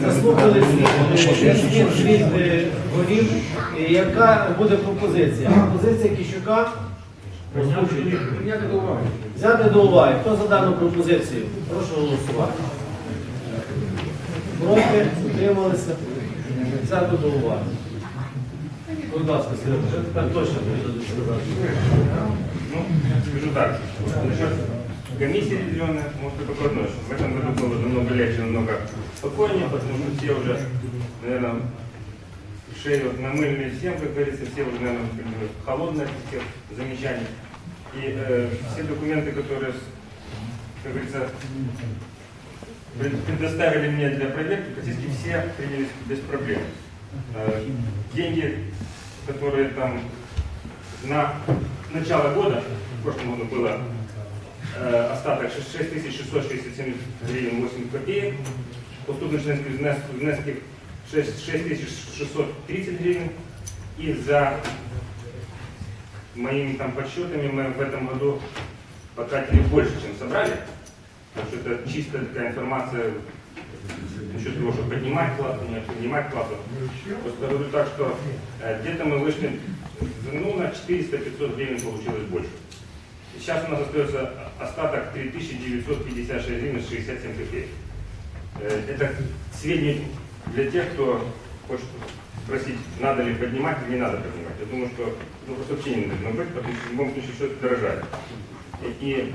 Заслухали звіт, е, голів. Е, Яка буде пропозиція? Пропозиція Кіщука взяти до уваги. Хто за дану пропозицію? Прошу голосувати. Проти, утрималися. Взяти до уваги. Будь ласка, Сергій, тепер точно буде сказати. Ну, скажу так, комиссии ревизионной, может, только одно, в этом году было намного легче, намного спокойнее, потому что все уже, наверное, шею намылили всем, как говорится, все уже, наверное, холодные от всех замечаний. И э, все документы, которые, как говорится, пред- предоставили мне для проверки, практически все принялись без проблем. Э, деньги, которые там на начало года, в прошлом году было остаток 6667 гривен 8 копеек, поступных членских внес- внесків 6630 гривен, и за моими там подсчетами мы в этом году потратили больше, чем собрали, потому что это чистая такая информация насчет того, чтобы поднимать плату, не поднимать плату. Просто говорю так, что э, где-то мы вышли, ну, на 400-500 гривен получилось больше. Сейчас у нас остается остаток 3956 гривен 67 копеек. Э, Это сведения для тех, кто хочет спросить, надо ли поднимать или не надо поднимать. Я думаю, что ну, просто вообще не нужно быть, потому что в любом случае все это дорожает. И,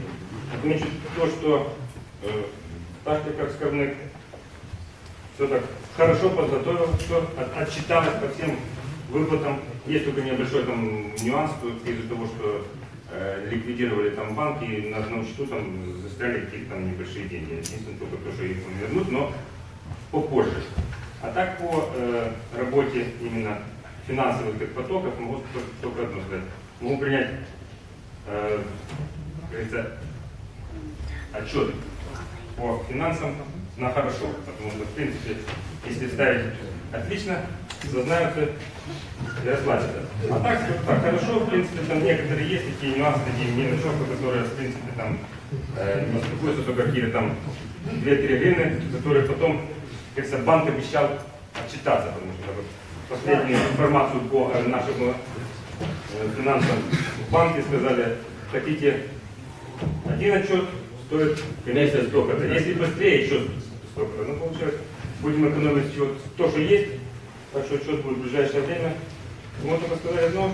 отмечу то, что э, так как скорбных все так хорошо подготовил, все от- отчиталось по всем выплатам. Есть только небольшой там нюанс из-за того, что ликвидировали там банки и на одном счету там застряли какие-то там небольшие деньги. Единственное только то, что их вернуть, но попозже. А так по э, работе именно финансовых как потоков могу только- одно сказать. Могу принять, э, отчет по финансам на хорошо, потому что, в принципе, если ставить отлично, зазнаются и расплатятся. А так, так хорошо, в принципе, там некоторые есть такие нюансы, такие мелочевки, которые, в принципе, там э, не беспокоятся только какие-то там 2-3 гривны, которые потом, как говорится, банк обещал отчитаться, потому что вот, последнюю информацию по э, нашему э, финансам в банке сказали, хотите один отчет стоит комиссия столько-то. Если быстрее, еще столько-то. Ну, получается, будем экономить вот то, что есть. Так что отчет будет в ближайшее время. Мы только сказали одно,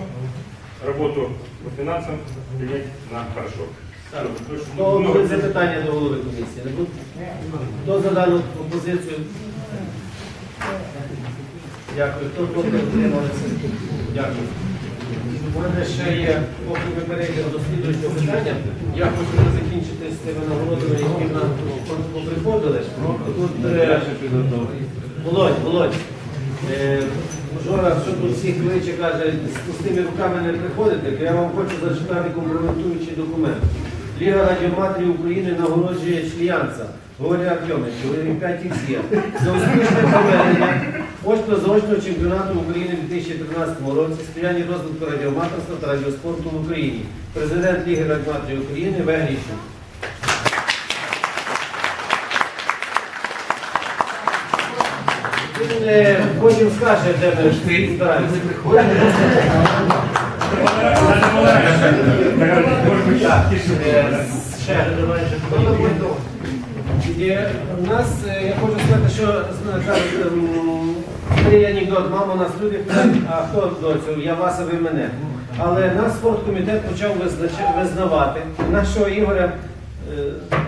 работу по финансам принять на хорошо. Хто буде запитання до голови комісії? Не буде? Хто за дану пропозицію? Дякую. Хто проти? Дякую. У мене ще є, поки ми перейдемо до слідуючого питання, я хочу закінчити з тими нагородами, які нам поприходили. Тут, е, Володь, Володь, е, Жора, що тут всіх кличе, каже, з пустими руками не приходите, то я вам хочу зачитати компрометуючий документ. Ліга радіоматерів України нагороджує члянця Горія Артемовича, Олімпіаді є. За успішне проведення очно-заочного чемпіонату України у 2013 році сприяння розвитку радіоматерства та радіоспорту в Україні. Президент Ліги радіоматерів України. Він е, потім скаже, де ми збираємося. Е, у нас, е, я хочу сказати, що старий анекдот, мама нас люди питають, а хто доцю, я вас, а ви мене. Але нас спорткомітет почав визнавати нашого Ігоря, е,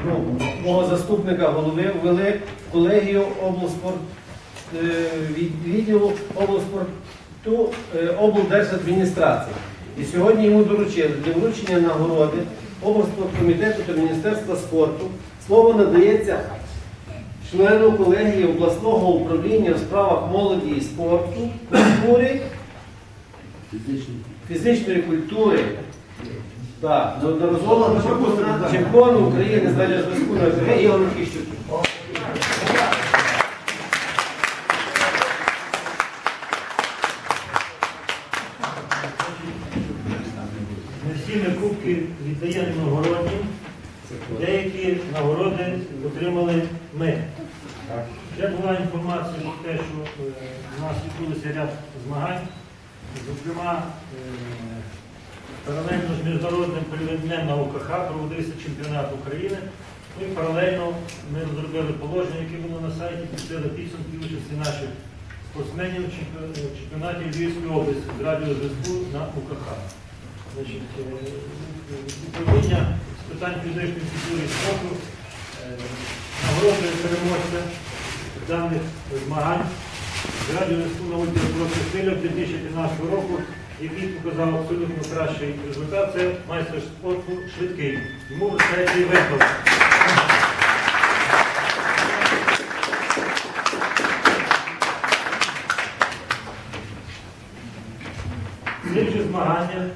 ну, мого заступника голови, ввели в колегію облспорт е, від- відділу облспорту е, облдержадміністрації. І сьогодні йому доручили для вручення нагороди облспорткомітету та Міністерства спорту. Слово надається члену колегії обласного управління в справах молоді і спорту, культури, фізичної культури. Так, неодноразово чемпіону України з радіозв'язку на ЖГ Ігорю Кіщуку. Ми всі ми кубки віддаємо нагородні. Деякі нагороди отримали ми. Ще була інформація про те, що е, у нас відбулися ряд змагань. Зокрема, е, паралельно з міжнародним польовим днем на ОКХ проводився чемпіонат України. Ну і паралельно ми розробили положення, яке було на сайті, підсили підсумки участі наших спортсменів в чемпіонаті Львівської області з радіозв'язку на УКХ. Значить, е, управління з питань фізичної культури і спорту переможця даних змагань радіозв'язку на ультrakоротких хвилях 2015 року, який показав абсолютно кращий результат. Це майстер спорту швидкий. Йому вручається і виправ. Цим же змаганням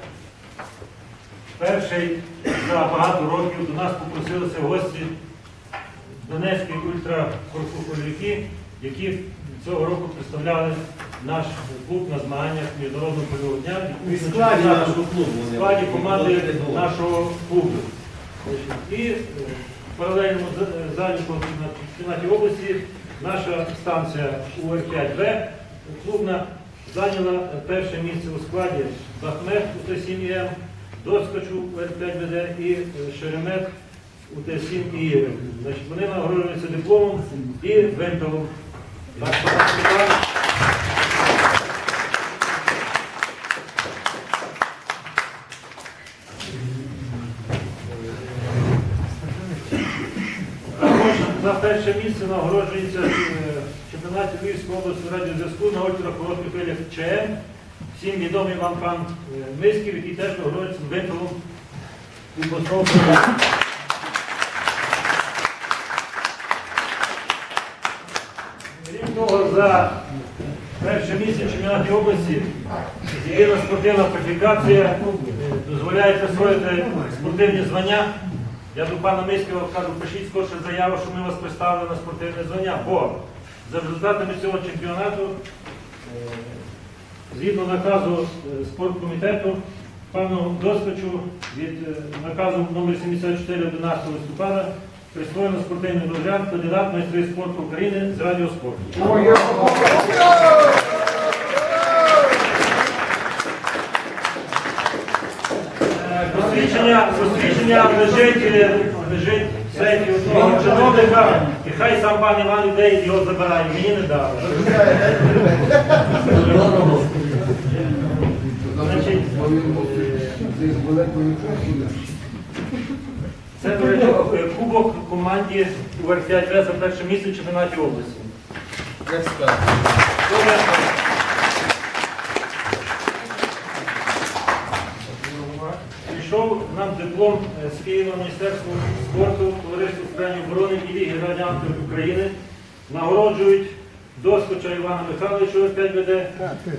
перший за багато років до нас попросилися гості Донецькі ультракорпухолівики, які цього року представляли наш клуб на змаганнях міжнародного польового дня. У складі нашого клубу в складі команди нашого клубу. І е, в паралельному заліку на чемпіонаті області наша станція УР5В клубна зайняла перше місце у складі Бахмет у Т7ІМ, Доскочу УР5ВД і е, Шеремет у Т7 ІР. Значить, вони нагороджуються дипломом і так, за перше місце нагороджується е, в чемпіонаті Львівської області радіозв'язку на ультракоротких хвилях ЧМ. Всім відомий вам пан е, Мисків, який теж нагороджується вимпелом у Босновському. Крім того, за перше місце в чемпіонаті області єдина спортивна кваліфікація дозволяє присвоїти спортивні звання. Я до пана Миського кажу, пишіть скорше заяву, що ми вас представили на спортивне звання, бо за результатами цього чемпіонату, е, згідно наказу е, спорткомітету, пану Доскочу від е, наказу номер 74 11 листопада присвоєно спортивний розряд кандидат майстри спорту України з радіоспорту. Е, Посвідчення, посвідчення лежить, е, лежить в сейфі одного чиновника, і хай сам пан Іван людей його забирає, мені не дали. Значить, це е, кубок команді УР5В за перше місце в чемпіонаті області. Прийшов нам диплом е, з Києва Міністерства спорту, товариства з оборони і Ліги радіантів України. Нагороджують доскоча Івана Михайловича 5 ВД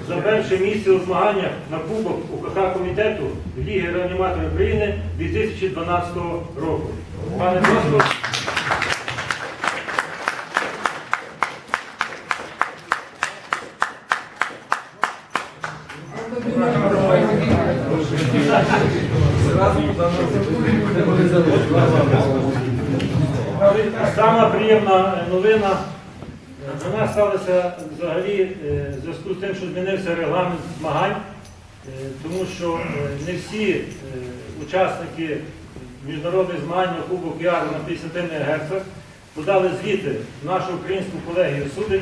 за перше місце у змаганнях на Кубок УКХ комітету Ліги реаніматорів України 2012 року. Пане Доскоч, Сама приємна новина. Сталося взагалі е, в зв'язку з тим, що змінився регламент змагань, е, тому що е, не всі учасники міжнародних змагань на Кубок Яру на 50 МГц подали звіти в нашу українську колегію судей,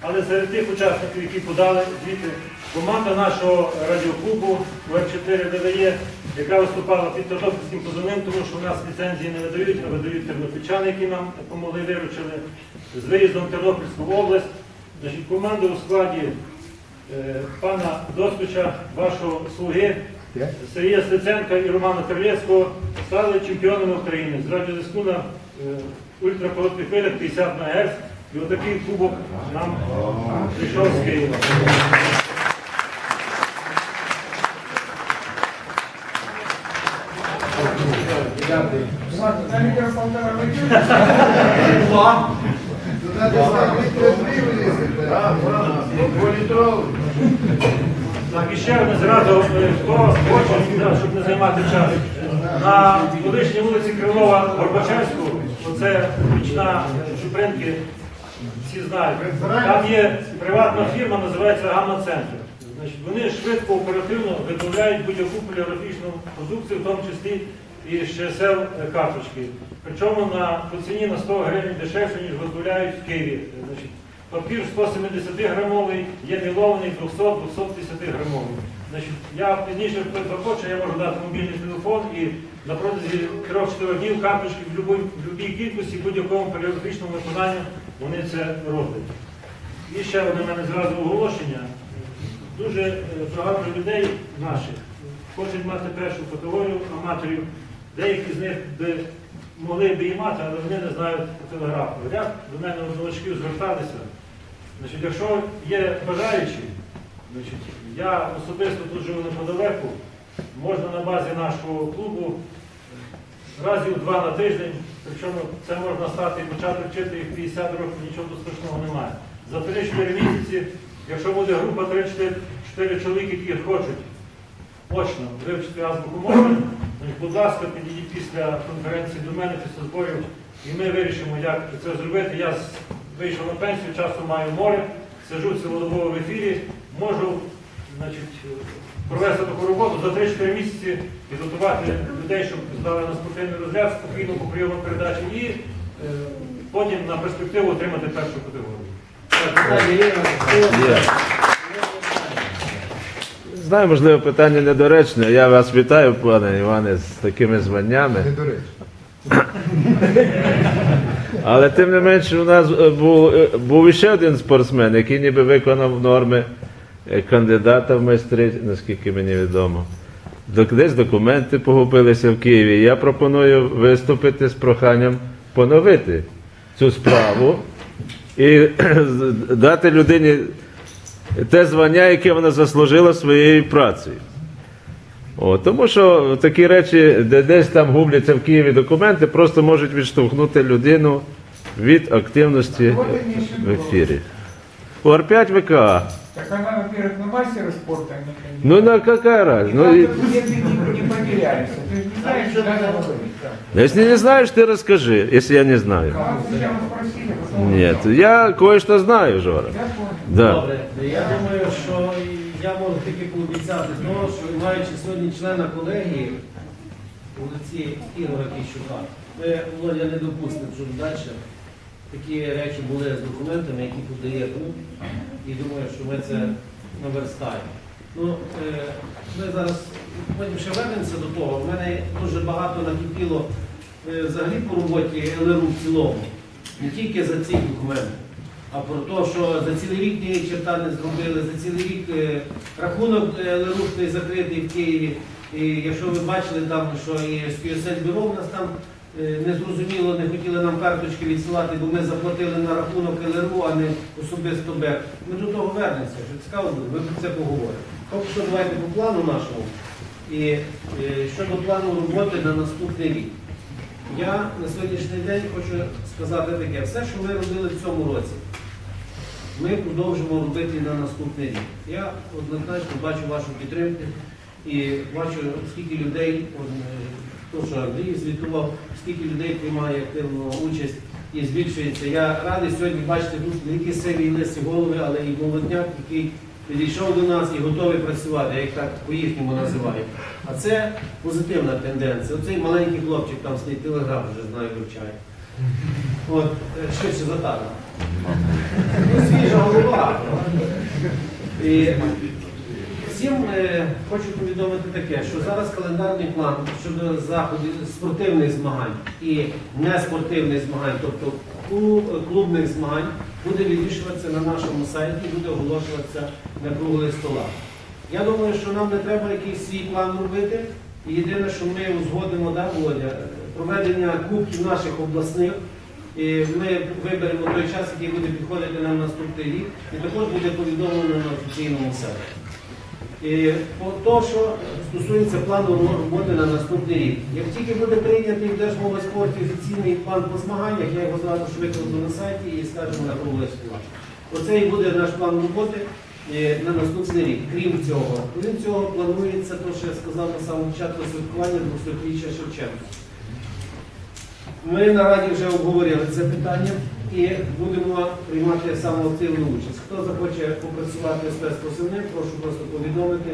але серед тих учасників, які подали звіти, команда нашого радіоклубу УР4 ДВЄ, яка виступала під Тернопільським позовним, тому що в нас ліцензії не видають, а видають тернопільчани, які нам допомогли виручили, з виїздом в Тернопільську область. Значить, команда у складі е, пана Доскоча, вашого слуги, Сергія Стеценка і Романа Карлєвського стали чемпіонами України з радіозв'язку на е, ультракоротких хвилях 50 МГц. І отакий кубок нам прийшов з Києва. Так, і ще одне зразу, хто хоче, щоб не займати час. На колишній вулиці Крилова Горбачевську, оце річна Шупринки, всі знають. Там є приватна фірма, називається Гамма Центр. Значить, вони швидко, оперативно виготовляють будь-яку поліграфічну продукцію, в тому числі і ШСЛ карточки. Причому на по ціні на 100 гривень дешевше, ніж виготовляють в Києві. Значить, папір 170 грамовий, є мілований 200-250 грамовий. Значить, я пізніше хто захоче, я можу дати мобільний телефон і на протязі 3-4 днів карточки в будь-якій кількості, будь-якому поліграфічному виконанню вони це роблять. І ще одне в мене зразу оголошення. Дуже е, багато людей наших хочуть мати першу категорію аматорів. Деякі з них би могли б і мати, але вони не знають телеграфу. Ряд до мене новачків зверталися. Значить, якщо є бажаючі, значить, я особисто тут живу неподалеку, можна на базі нашого клубу разів два на тиждень, причому це можна стати і почати вчити їх 50 років, нічого страшного немає. За 3-4 місяці, якщо буде група 3-4 чоловіки, які хочуть очно вивчити азбуку мови, будь ласка, підійдіть після конференції до мене, після зборів, і ми вирішимо, як це зробити. Я вийшов на пенсію, часу маю море, сиджу цілодобово в ефірі, можу значить, провести таку роботу за 3-4 місяці, підготувати людей, щоб здали на спортивний розряд, спокійно по прийому передачі і е, потім на перспективу отримати першу категорію. Знаю, можливо, питання недоречне. Я вас вітаю, пане Іване, з такими званнями. Але тим не менше, у нас е, був, е, був іще один спортсмен, який ніби виконав норми кандидата в майстри, наскільки мені відомо. Десь документи погубилися в Києві. Я пропоную виступити з проханням поновити цю справу і дати людині те звання, яке вона заслужила своєю працею. О, тому що такі речі, де десь там губляться в Києві документи, просто можуть відштовхнути людину від активності в ефірі. УР5 ВКА. Так она, во-первых, на мастера спорта, а не кандидат. Ну на какая разница? Ну, и- Там где ты не, не потеряешься. Ты же не знаешь, что надо говорить. Да. если не знаешь, ты расскажи, если я не знаю. А вы сначала спросили, потом... Нет, я кое-что знаю, Жора. Я понял. Да. Добре, я думаю, що я можу тільки пообіцяти того, що маючи сьогодні члена колегії вулиці Ігора Кіщука, ми, Володя, не допустимо, щоб далі такі речі були з документами, які подає клуб, і думаю, що ми це наверстаємо. Ну, е, ми зараз потім ще вернемося до того. У мене дуже багато накипіло е, взагалі по роботі ЛРУ в цілому, не тільки за ці документи. А про те, що за цілий рік ніякі черта не зробили, за цілий рік е, рахунок Лерушний закритий в Києві. І якщо ви бачили там, що і з бюро в нас там незрозуміло, не хотіли нам карточки відсилати, бо ми заплатили на рахунок ЛРУ, а не особисто БЕК. Ми до того вернемося, що цікаво буде, ми про це поговоримо. Поки що давайте по плану нашому. І е, щодо плану роботи на наступний рік. Я на сьогоднішній день хочу сказати таке, все, що ми робили в цьому році, ми продовжимо робити на наступний рік. Я однозначно бачу вашу підтримку і бачу, скільки людей, е, що Андрій звітував, скільки людей приймає активну участь і збільшується. Я радий сьогодні бачити тут великі сиві лисі голови, але і молодняк, який підійшов до нас і готовий працювати, я їх так по-їхньому називаю. А це позитивна тенденція. Оцей маленький хлопчик там стоїть телеграф, вже знаю, вивчає. От, е, швидше за. Ну, свіжа голова. І всім е, хочу повідомити таке, що зараз календарний план щодо заходів спортивних змагань і неспортивних змагань, тобто клубних змагань, буде вирішуватися на нашому сайті, буде оголошуватися на круглих столах. Я думаю, що нам не треба якийсь свій план робити. І Єдине, що ми узгодимо, да, Володя, проведення кубків наших обласних. І ми виберемо той час, який буде підходити нам наступний рік, і також буде повідомлено на офіційному сайті. По то, що стосується плану роботи на наступний рік. Як тільки буде прийнятий в Держмови спорті офіційний план по змаганнях, я його зразу ж викладу на сайті і скажемо на круглих столах. Оце і буде наш план роботи е, на наступний рік. Крім цього, крім цього, планується те, що я сказав на самому початку святкування 200-річчя Шевченка. Ми на Раді вже обговорили це питання. І будемо приймати самоактивну участь. Хто захоче попрацювати з спецпосильним, прошу просто повідомити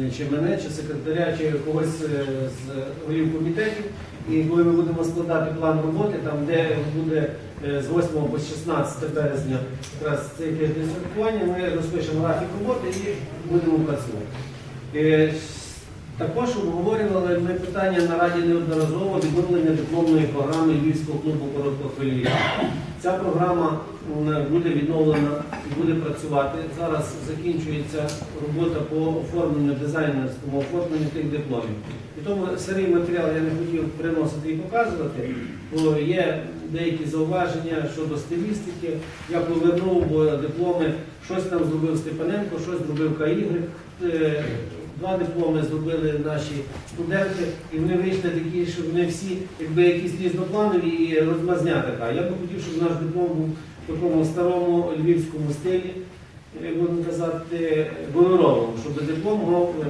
е, чи мене, чи секретаря, чи когось е, з голів комітетів. І коли ми будемо складати план роботи, там де буде е, з 8 по 16 березня якраз цей тиждень святкування, ми розпишемо графік роботи і будемо працювати. Е, також обговорювали ми питання на раді неодноразово відновлення дипломної програми Львівського клубу короткохвилі. Ця програма буде відновлена і буде працювати. Зараз закінчується робота по оформленню дизайнерському оформленню тих дипломів. І тому сирий матеріал я не хотів приносити і показувати, бо є деякі зауваження щодо стилістики. Я повернув дипломи, щось там зробив Степаненко, щось зробив КАІГР. Два дипломи зробили наші студенти, і вони вийшли такі, що вони всі якби якісь різнопланові і розмазня така. Я би хотів, щоб наш диплом був в такому старому львівському стилі, е, будемо казати, гоноровому, щоб диплом мав е,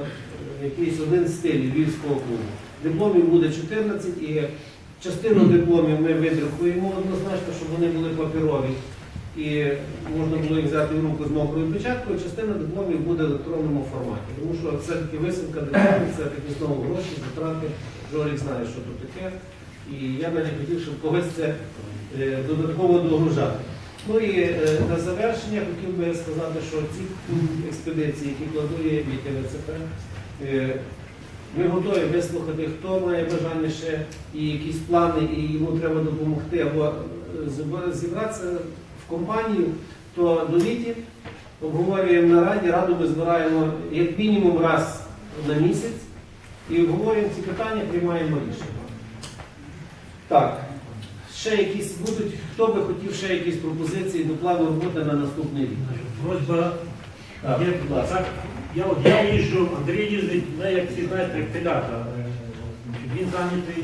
якийсь один стиль львівського клубу. Дипломів буде 14 і частину дипломів ми видрукуємо однозначно, щоб вони були паперові. І можна було їх взяти в руку з мокрою печаткою, частина дипломів буде в електронному форматі. Тому що все-таки висилка дипломів, це такі знову гроші, затрати. Жорік знає, що тут таке. І я не хотів, щоб когось це е, додатково догружати. Ну і е, на завершення хотів би сказати, що ці експедиції, які планує ВЦП, е, ми готові вислухати, хто має бажання ще і якісь плани, і йому треба допомогти або зібратися компанію, то до літі обговорюємо на раді, раду ми збираємо як мінімум раз на місяць і обговорюємо ці питання, приймаємо рішення. Так, ще якісь будуть, хто би хотів ще якісь пропозиції до плану роботи на наступний рік. Просьба Так, є, будь ласка. так, я, от я їжджу, Андрій їздить, не як всі знаєте, як телята. Е, Він зайнятий,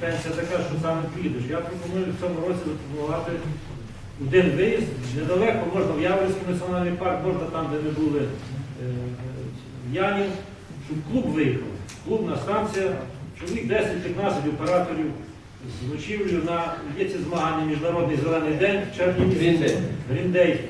пенсія така, що саме підеш. Я пропоную в цьому році запропонувати один виїзд, недалеко, можна в Яворівський національний парк, можна там, де ми були е, в Янів, щоб клуб виїхав. Клубна станція, чоловік 10-15 операторів з ночівлю на є ці змагання Міжнародний зелений день в червні місяці. Гріндей.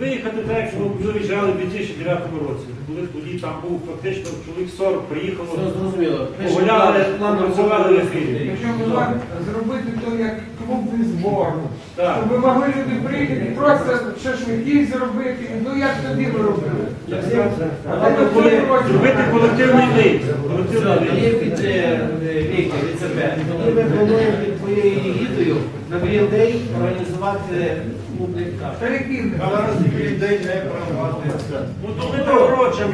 Виїхати так, як ми виїжджали в 2009 році. Коли тоді там був фактично чоловік 40 приїхало. Зрозуміло. Погуляли, роботи. в ефірі. Причому вам зробити то як клубний збор. Так. Щоб могли люди приїхати, просто шашлики зробити. Ну як тоді ви робили? Коли Зробити колективний тоді виїзд. під е, від себе. Тоді ми плануємо під твоєю гідою на Гріндей організувати клубний кафе. Перекиньте. Ну то ми пророчимо.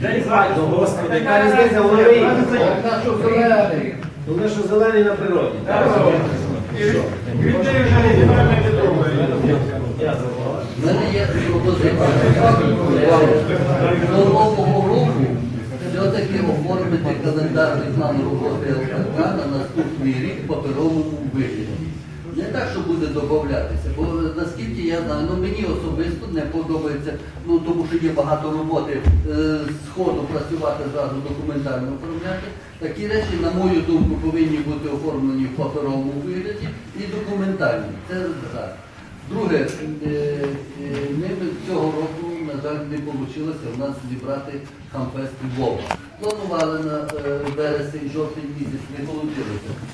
День Ну. Господи, яка різниця в? Головне, що зелений на природі. У мене є пропозиція. До нового року все-таки оформити календарний план роботи ЛКК на наступний рік в паперовому вигляді. Не так, що буде додатися, бо наскільки я знаю, ну мені особисто не подобається, ну тому що є багато роботи е, з ходу працювати зразу документально оформляти. Такі речі, на мою думку, повинні бути оформлені в паперовому вигляді і документальні. Це так. Друге, е, е, ми цього року, на жаль, не вийшло у нас зібрати хамфест Львова. Планували на е, вересень, жовтень місяць, не вийшло.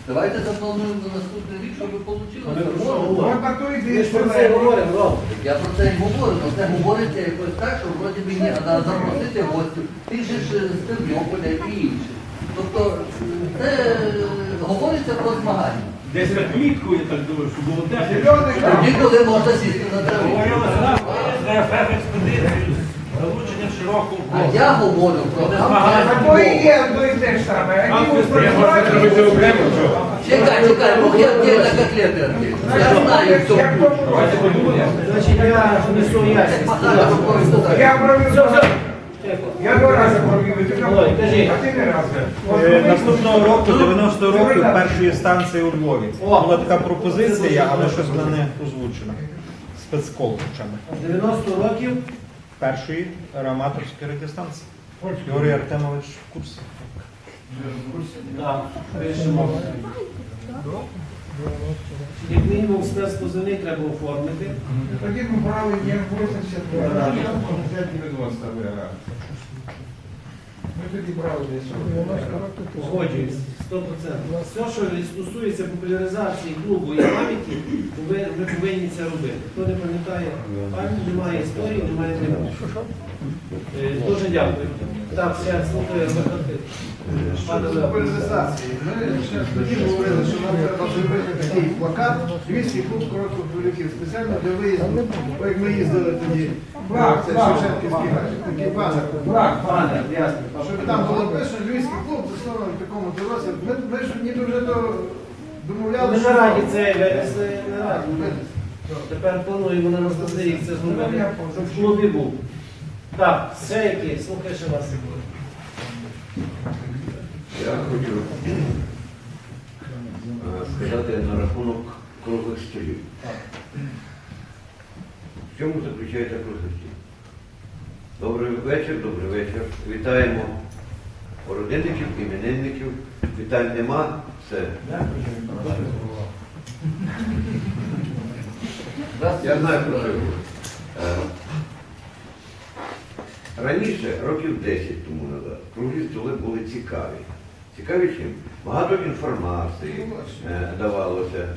Давайте заплануємо на наступний рік, щоб вийшло. На Ми про це і говоримо, Ром. Я про це й говорю, але це говориться якось так, що вроді би ні, а треба запросити гостів, ти ж е, з Тернополя і інших. Тобто це е, говориться про змагання. Десь як влітку, я так думаю, що було теж. Тоді, коли можна сісти на траві. Говорилося нам ФФ експедицію з залученням широкого А я говорю про Львова. є одно і те ж саме. Одні? Чекай, чекай, руки отдельно, котлети отдельно. Я знаю, як в цьому. то Значить, я несу ясність. Рукою. Я провів. Я два рази провів, і ти Володь, кажи. а ти не раз. Е, Наступного року, 90-го року, першої станції у Львові. О! Була така пропозиція, але щось вона не озвучена. Спецколчами. 90 років. Першої аматорської радіостанції. Юрій Артемович в курсі. Так, пишемо. Як мінімум спецпозивний треба оформити. Тоді ми брали є 82. Ми тоді брали десь. Погоджуюсь, 100%. Все, що стосується популяризації клубу і пам'яті, ви повинні це робити. Хто не пам'ятає пам'ять, немає історії, немає тривоги. Е, Дуже дякую. Так, все, слухаю. Пане Лео. Ми ще тоді говорили, що нам треба зробити такий плакат, Львівський клуб коротких поляків, спеціально для виїзду, Бо як ми їздили тоді, Флаг, це. Шевченківський такий банер. Ясно. Щоб там було написано Львівський клуб заснований в такому дорозі. Ми, ми ж ніби вже то домовляли, Ми на раді це винесли на раді. Тепер плануємо на наступний рік це зробити, щоб в клубі був. Так, все які, слухай ще вас. Я хочу е, сказати на рахунок круглих столів. В чому заключається круглий стіл? Добрий вечір, добрий вечір. Вітаємо родинників, іменинників. Вітань нема. Все. Я знаю про що говорю. Раніше, років 10 тому назад, круглі столи були цікаві. Цікаві чим? Багато інформації е, давалося.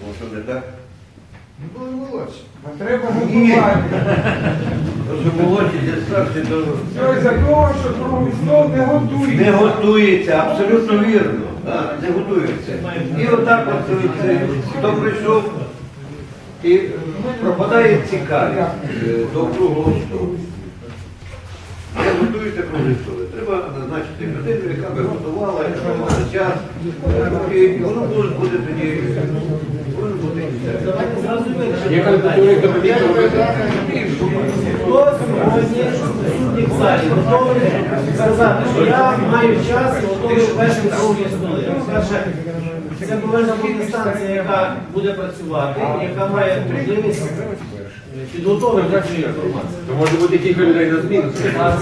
Ну що не так? Ми були молодші. А треба готувати. То, що молоді для старші, то Що за того, що круглий стол не готується. не готується, абсолютно вірно. да, Не готується. І отак от е, це, хто прийшов і пропадає цікавість е, до круглого столу. Готуєте столи. Треба назначити людину, яка би готувала, яка мала час. І воно буде тоді. Воно буде хто сьогодні присутній в залі готовий сказати, що я маю час і готовий першим круглі столи. Перше, це повинна бути станція, яка буде працювати, яка має можливість інформацію. То може бути кілька людей на зміну. На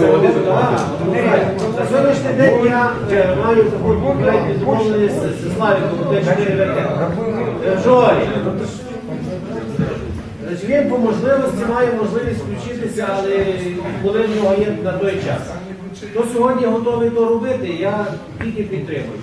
сьогоднішній день я е, маю домовленість з Славіком Т4 ВТ. Жорі. Він по можливості має можливість включитися, але коли в нього є на той час. Хто сьогодні готовий то робити, я тільки підтримую.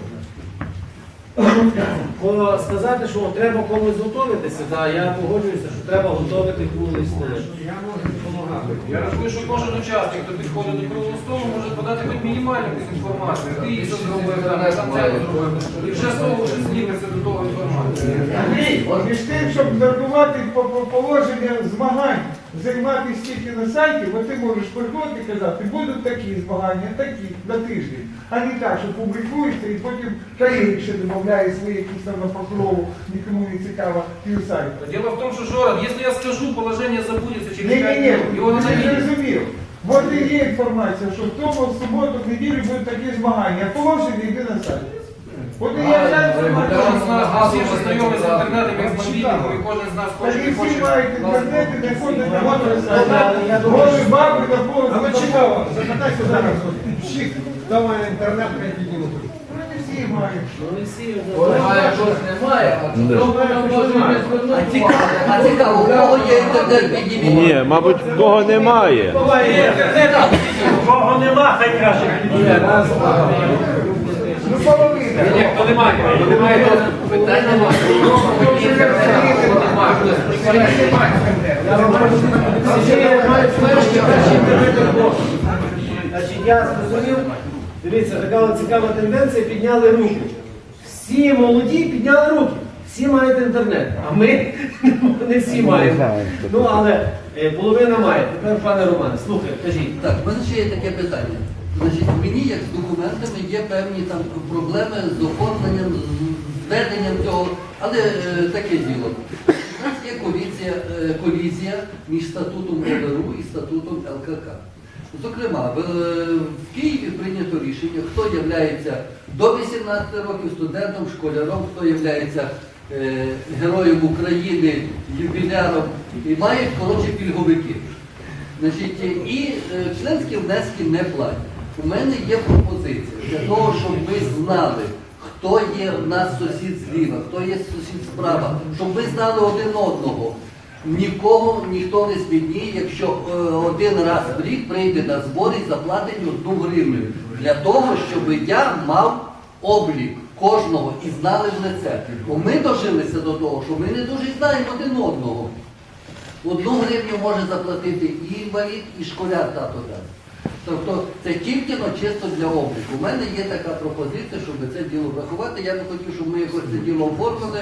Бо сказати, що треба комусь готуватися, да, я погоджуюся, що треба готувати круглий столи. Я можу допомагати. Я розумію, що кожен учасник, хто підходить до круглого столу, може подати хоч мінімальну якусь інформацію. Ти її що зробив, там, це зробив. І вже з того вже зніметься до того інформації. Андрій, між тим, щоб по- положення змагань, займатися тільки на сайті, бо ти можеш приходити і казати, будуть такі змагання, такі на тиждень. А не так, що публікується і потім Каїрик ще додає свої якісь там на покрову, нікому не цікаво, півсайт. Дело в том, что, Жора, если я скажу, положение забудется через Ні, ні, 5 ні, минут. Ти не видеть. зрозумів. От і є інформація, що в тому в суботу, в неділю будуть такі змагання, а положення йди на сайт. От і є вся. Кожен з нас, вже знайомі з інтернетом, як з мобільником, і кожен з нас хоче, не всі хоче. мають інтернет і не ходять на Я думаю, Голи баби на поле. Але чудово, запитайся зараз, всіх, має інтернет, піднімуть. Ну, не всі мають. Ну, А немає, а то ми можемо не звернути увагу. А цікаво, у кого є інтернет, підніміть. Ні, мабуть, в кого немає. Кого нема, хай каже. Половина. Хто немає, хто немає питань. Значить, я зрозумів, дивіться, така цікава тенденція, підняли руку. Всі молоді підняли руки, всі мають інтернет, а ми не всі маємо. Ну, але е, половина має. Тепер, пане Романе, слухай, кажіть. Так, в мене ще є таке питання. Значить, мені як з документами є певні там проблеми з оформленням, з веденням цього, але е, таке діло. У нас є колізія, е, колізія між статутом ОВРУ і статутом ЛКК. Зокрема, в, в Києві прийнято рішення, хто є до 18 років студентом, школяром, хто є е, героєм України, юбіляром і мають коротше пільговики. Значить, і е, членські внески не платять. У мене є пропозиція для того, щоб ми знали, хто є в нас сусід зліва, хто є сусід справа, щоб ми знали один одного. Нікого ніхто не змінює, якщо е, один раз в рік прийде на збор і заплатить одну гривню. Для того, щоб я мав облік кожного і знали в лице. Бо ми дожилися до того, що ми не дуже знаємо один одного. Одну гривню може заплатити і інвалід, і школяр тато дасть. Тобто це тільки но чисто для обліку. У мене є така пропозиція, щоб це діло врахувати. Я би хотів, щоб ми якось це діло оформили,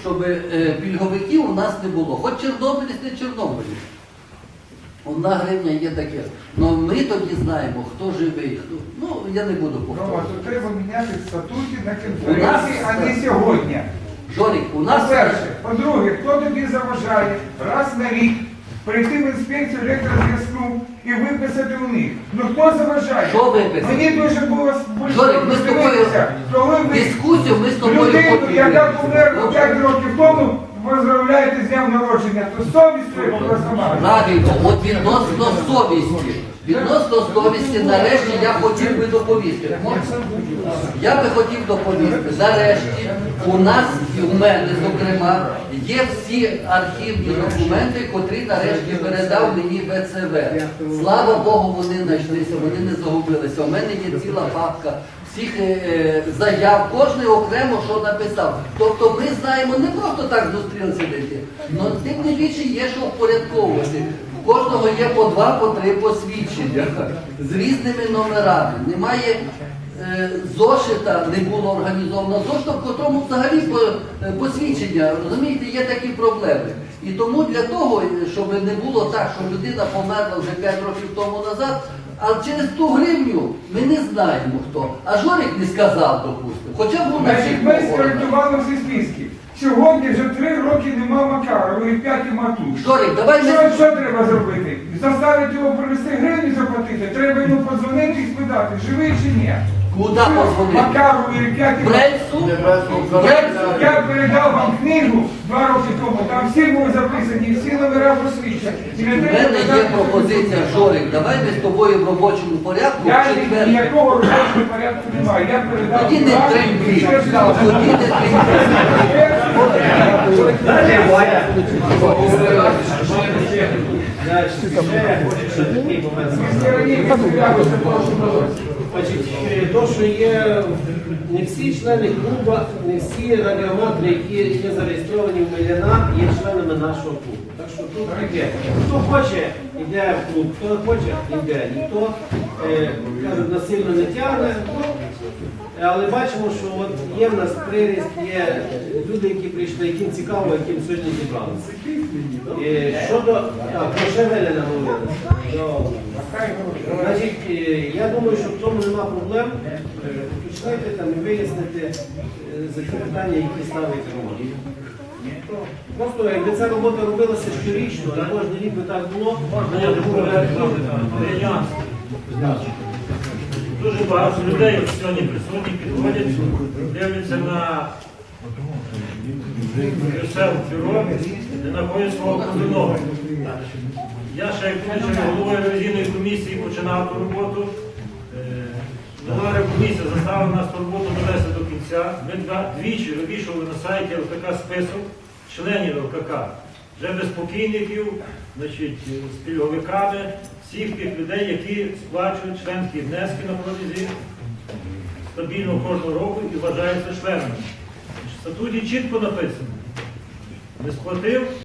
щоб е, пільговиків у нас не було. Хоч Чорнобилець, не Чорнобилець. Одна гривня є таке. Ну ми тоді знаємо, хто живий, хто. Ну, я не буду Рома, повторювати. то треба міняти в статуті на конференції, а не сьогодні. Жорик, у нас По-перше, по-друге, хто тобі заважає раз на рік прийти в інспекцію електрозв'язку і виписати у них? Ну хто заважає? Що виписати? Мені дуже було Жорик, ми з тобою подивитися, коли ви дискусію ми з тобою людину, яка померла 5 років тому, поздравляєте з днем народження, то совість треба просто. Правильно, от відносно совісті. Відносно совісті, нарешті я хотів би доповісти. Я би хотів доповісти. Нарешті у нас і у мене, зокрема, є всі архівні документи, котрі нарешті передав мені ВЦВ. Слава Богу, вони знайшлися, вони не загубилися. У мене є ціла папка всіх е, заяв, кожен окремо що написав. Тобто ми знаємо не просто так зустрілися десь, але тим не більше є що впорядковувати. У кожного є по два, по три посвідчення з різними номерами. Немає е, зошита, не було організовано зошита, в котрому взагалі е, посвідчення. Розумієте, є такі проблеми. І тому для того, щоб не було так, що людина померла вже 5 років тому назад, а через ту гривню ми не знаємо хто. А Жорик не сказав, допустимо. Хоча б нас Значить, ми скоректували всі списки. Сьогодні вже три роки нема Макарова і п'ять нема тут. Жорик, давай ми... Що, що треба зробити? Заставити його привезти гривню заплатити? Треба йому подзвонити і спитати, живий чи ні? Куди Що, подзвонити? Макарову і п'ять Брельсу? Я передав вам книгу два роки тому, там всі були записані, всі номера посвідчені. І У мене є пропозиція, Жорик, давай ми з тобою в робочому порядку в Я четвер. ніякого робочого порядку немає. Я передав Тоді не вам, трембіть. що стало. Тоді не трембіть. Значить, е, то, що є не всі члени клубу, не всі радіоматри, які є зареєстровані в Меляна, є членами нашого клубу. Так що тут таке. Хто хоче, йде в клуб, хто хоче, йде. Ніхто е, насильно не тягне. Але бачимо, що от є в нас приріст, є люди, які прийшли, яким цікаво, яким сьогодні зібралися. Е, Щодо так, про Шевеля наговорилися. Значить, е, я думаю, що в цьому нема проблем. Е, Уточнити там і вияснити е, за ті питання, які ставить Роман. Просто якби ця робота робилася щорічно, а кожен рік би так було, Можна я допомогу? Нюанс. Дуже багато людей сьогодні присутні підходять, дивляться на Брюссел бюро, де знаходять свого позивного. Я ще як головою ревізійної комісії починав ту роботу. Е, комісія заставила нас роботу довести до кінця. Ми двічі вивішували на сайті ЛКК список членів ЛКК, вже без покійників, значить, з пільговиками, всіх тих людей, які сплачують членські внески на протязі стабільно кожного року і вважаються членами. В статуті чітко написано. Не сплатив,